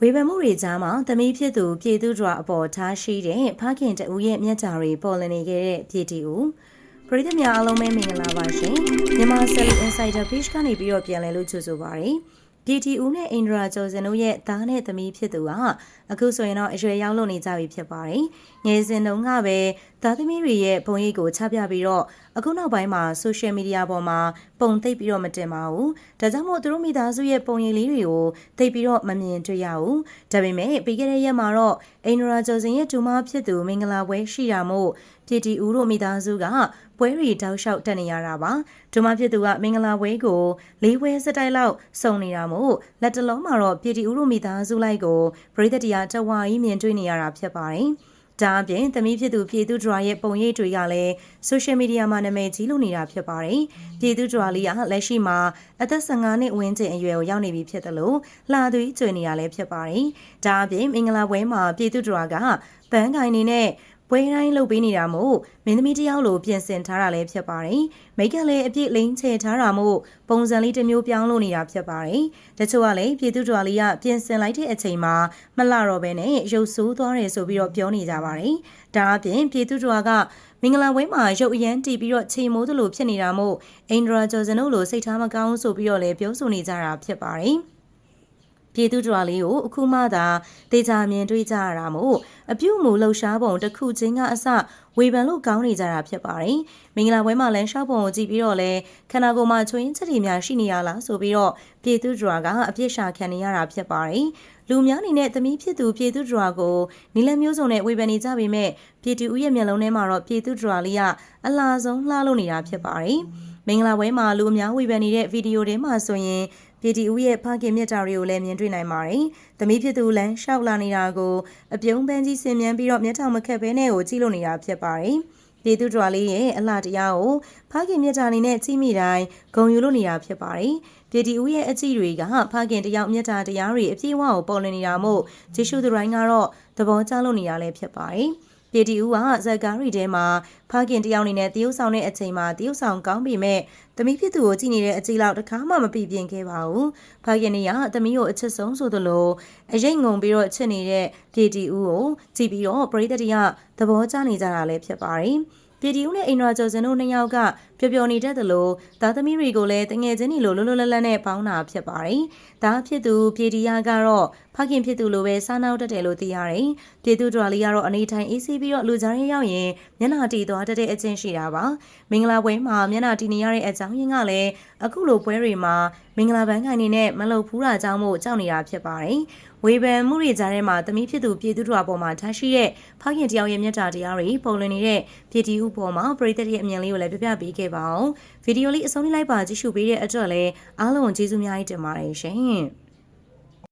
ဝေဖန်မှုတွေကြားမှာသမီးဖြစ်သူပြည်သူ့ဒွာအပေါ်ထားရှိတဲ့ဖခင်တဦးရဲ့မျက်ကြာတွေပေါ်လည်နေခဲ့တဲ့ပြည်တီဦးပရိသတ်များအားလုံးပဲမင်္ဂလာပါရှင်မြန်မာ Sally Insider Page ကနေပြီးတော့ပြန်လည်လို့ကြိုဆိုပါရစေပြည်တီဦးနဲ့အင်ဒရာကျော်စင်တို့ရဲ့သားနဲ့သမီးဖြစ်သူကအခုဆိုရင်တော့အရွယ်ရောက်လို့နေကြပြီဖြစ်ပါတယ်ငယ်စဉ်တုန်းကပဲ သားသမီးတွေရဲ့ဘုံရိပ်ကိုချပြပြီးတော့အခုနောက်ပိုင်းမှာ social media ပေါ်မှာပုံသိပ်ပြီးတော့မတင်ပါဘူးဒါကြောင့်မို့သူတို့မိသားစုရဲ့ပုံရိပ်လေးတွေကိုသိပ်ပြီးတော့မမြင်တွေ့ရဘူးဒါပေမဲ့ပြီးခဲ့တဲ့ရက်မှာတော့အင်ဒရာကျော်စင်ရဲ့ဒူမဖြစ်သူမင်္ဂလာပွဲရှိတာမို့ပြည်တီဦးတို့မိသားစုကပွဲရီတောက်လျှောက်တက်နေရတာပါဒူမဖြစ်သူကမင်္ဂလာပွဲကိုလေးပွဲစတိုက်လောက်စုံနေတာမို့လက်တလုံးမှာတော့ပြည်တီဦးတို့မိသားစုလိုက်ကိုပရိသတ်တရားတဝါကြီးမြင်တွေ့နေရတာဖြစ်ပါတယ် ဒါအပြင်သမီးဖြစ်သူပြည်သူဒရာရဲ့ပုံရိပ်တွေကလည်း social media မှာနာမည်ကြီးလို့နေတာဖြစ်ပါတယ်။ပြည်သူဒရာလေးကလက်ရှိမှာအသက်15နှစ်ဝန်းကျင်အရွယ်ကိုရောက်နေပြီဖြစ်တယ်လို့လှသွေးကျွေနေရလဲဖြစ်ပါတယ်။ဒါအပြင်မင်္ဂလာပွဲမှာပြည်သူဒရာကဘန်းကိုင်နေနဲ့ ပွဲတိုင်းလုပ်ပေးနေတာမို့မင်းသမီးတယောက်လိုပြင်ဆင်ထားတာလည်းဖြစ်ပါတယ်။မိတ်ကလည်းအပြည့်လိမ့်ချေထားတာမို့ပုံစံလေးတစ်မျိုးပြောင်းလို့နေတာဖြစ်ပါတယ်။တချို့ကလည်းပြည်သူတော်လေးကပြင်ဆင်လိုက်တဲ့အချိန်မှာမလှတော့ဘဲနဲ့ရုပ်ဆိုးသွားတယ်ဆိုပြီးတော့ပြောနေကြပါတယ်။ဒါအပြင်ပြည်သူတော်ကမင်္ဂလာဝဲမှာရုပ်အရန်တီးပြီးတော့ချိန်မိုးသလိုဖြစ်နေတာမို့အိန္ဒရာကျော်စင်တို့လိုစိတ်ထားမကောင်းဆိုပြီးတော့လည်းပြောဆိုနေကြတာဖြစ်ပါတယ်။ ပြည်သူတော်လေးကိုအခုမှသာတေချာမြင်တွေ့ကြရတာမို့အပြုတ်မူလှူရှားပုံတစ်ခုချင်းကအစဝေဖန်လို့ကောင်းနေကြတာဖြစ်ပါတယ်။မင်္ဂလာပွဲမှာလည်းရှောက်ပုံကိုကြည့်ပြီးတော့လဲခန္ဓာကိုယ်မှာချွင်းချက်တွေများရှိနေရလားဆိုပြီးတော့ပြည်သူတော်ကအပြစ်ရှာခံနေရတာဖြစ်ပါတယ်။လူများအနေနဲ့သမီးဖြစ်သူပြည်သူတော်ကိုနီလမျိုးစုံနဲ့ဝေဖန်နေကြပေမဲ့ပြည်သူဦးရဲ့မျက်လုံးထဲမှာတော့ပြည်သူတော်လေးကအလားဆုံးလှလို့နေတာဖြစ်ပါတယ်။မင်္ဂလာပွဲမှာလူအများဝေဖန်နေတဲ့ဗီဒီယိုတွေမှာဆိုရင် ပြည်တီဦးရဲ့ဖခင်မြတ်တာတွေကိုလည်းမြင်တွေ့နိုင်ပါတယ်။သမီးဖြစ်သူလမ်းလျှောက်လာနေတာကိုအပြုံးပန်းကြီးဆင်မြန်းပြီးတော့မျက်ထောင်မခက်ဘဲနဲ့ကိုကြည့်လို့နေတာဖြစ်ပါတယ်။ပြည်သူတော်လေးရဲ့အလှတရားကိုဖခင်မြတ်တာအနေနဲ့ကြည့်မိတိုင်းဂုံယူလို့နေတာဖြစ်ပါတယ်။ပြည်တီဦးရဲ့အကြည့်တွေကဖခင်တယောက်မြတ်တာတရားတွေအပြည့်အဝကိုပေါ်လွင်နေတာမို့ဂျေရှုသူတိုင်းကတော့သဘောကျလို့နေရလဲဖြစ်ပါတယ်။ ပြည်တီဦးကဇက်ကားရီထဲမှာဖခင်တယောက်အနေနဲ့တရုတ်ဆောင်တဲ့အချိန်မှာတရုတ်ဆောင်ကောင်းပေမဲ့သမီးဖြစ်သူကိုကြည့်နေတဲ့အကြည့်လောက်တခါမှမပြပြင်းခဲ့ပါဘူးဖခင်နေကသမီးကိုအချစ်ဆုံးဆိုသလိုအရိတ်ငုံပြီးတော့ချစ်နေတဲ့ပြည်တီဦးကိုကြည့်ပြီးတော့ပရိသတ်တွေကသဘောကျနေကြတာလည်းဖြစ်ပါတယ် ပြည်တီဦးနဲ့အိန္ဒြာကျော်စင်တို့နှစ်ယောက်ကပျော်ပျော်နေတတ်သလိုသားသမီးတွေကိုလည်းတငယ်ချင်းတွေလိုလွတ်လွတ်လပ်လပ်နဲ့ပေါင်းတာဖြစ်ပါတယ်။ဒါဖြစ်သူပြည်တီယာကတော့ဖခင်ဖြစ်သူလိုပဲစားနောက်တက်တယ်လို့သိရတယ်။ပြည်သူတော်လေးကတော့အနေထိုင်အေးဆေးပြီးတော့လူကြားရဲရောက်ရင်မျက်နှာတီသွားတတ်တဲ့အချင်းရှိတာပါ။မင်္ဂလာပွဲမှာမျက်နှာတီနေရတဲ့အကြောင်းရင်းကလည်းအခုလိုပွဲတွေမှာမင်္ဂလာပန်းခိုင်နေနဲ့မလုပ်ဘူးတာကြောင့်မို့ကြောက်နေတာဖြစ်ပါတယ်။ဝေဖန်မှုတွေကြားထဲမှာသမီးဖြစ်သူပြည်သူတော်ပေါ်မှာထားရှိတဲ့ဖခင်တယောက်ရဲ့မျက်တာတရားတွေပုံလွင်နေတဲ့ပြည်တီဥပေါ်မှာပရိသတ်ရဲ့အမြင်လေးကိုလည်းပြပြပေးခဲ့ပါအောင်။ဗီဒီယိုလေးအဆုံးလေးလိုက်ပါကြည့်ရှုပေးတဲ့အတွက်လည်းအားလုံးကျေးဇူးများကြီးတင်ပါတယ်ရှင်။